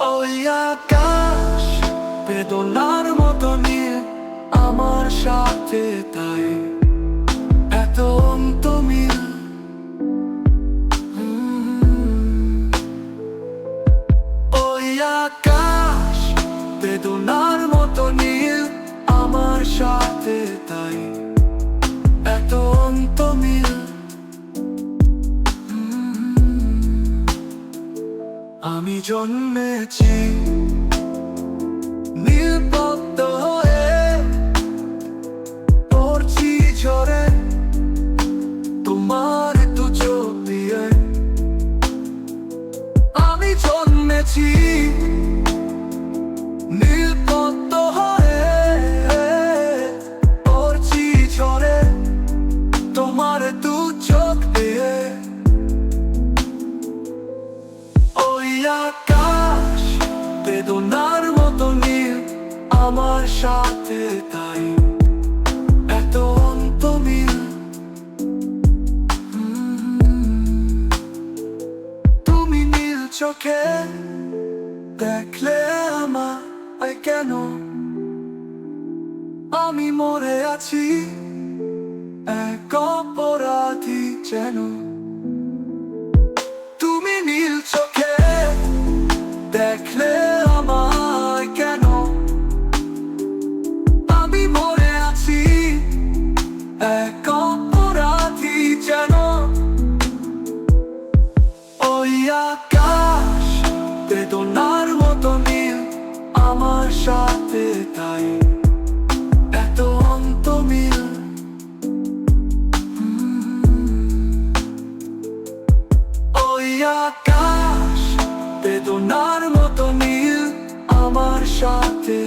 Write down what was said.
ওই আকাশ বেদনার মতো নিয়ে আমার সাথে তাই এত অন্ত মিল। ওই আকাশ বেদনার মতো নীল, আমার সাথে আমি জন্মেছি নীল বেদনার মতো নীল আমার সাথে তাই। এত অন্ত মিল তুমি নীল চোখে দেখলে আমায় কেন? আমি মরে আছি, এক অপরাধী যেন। আকাশ বেদনার মতো নীল, আমার সাথে তাই। এত অন্ত মিল ওই আকাশ বেদনার মতো নীল, আমার সাথে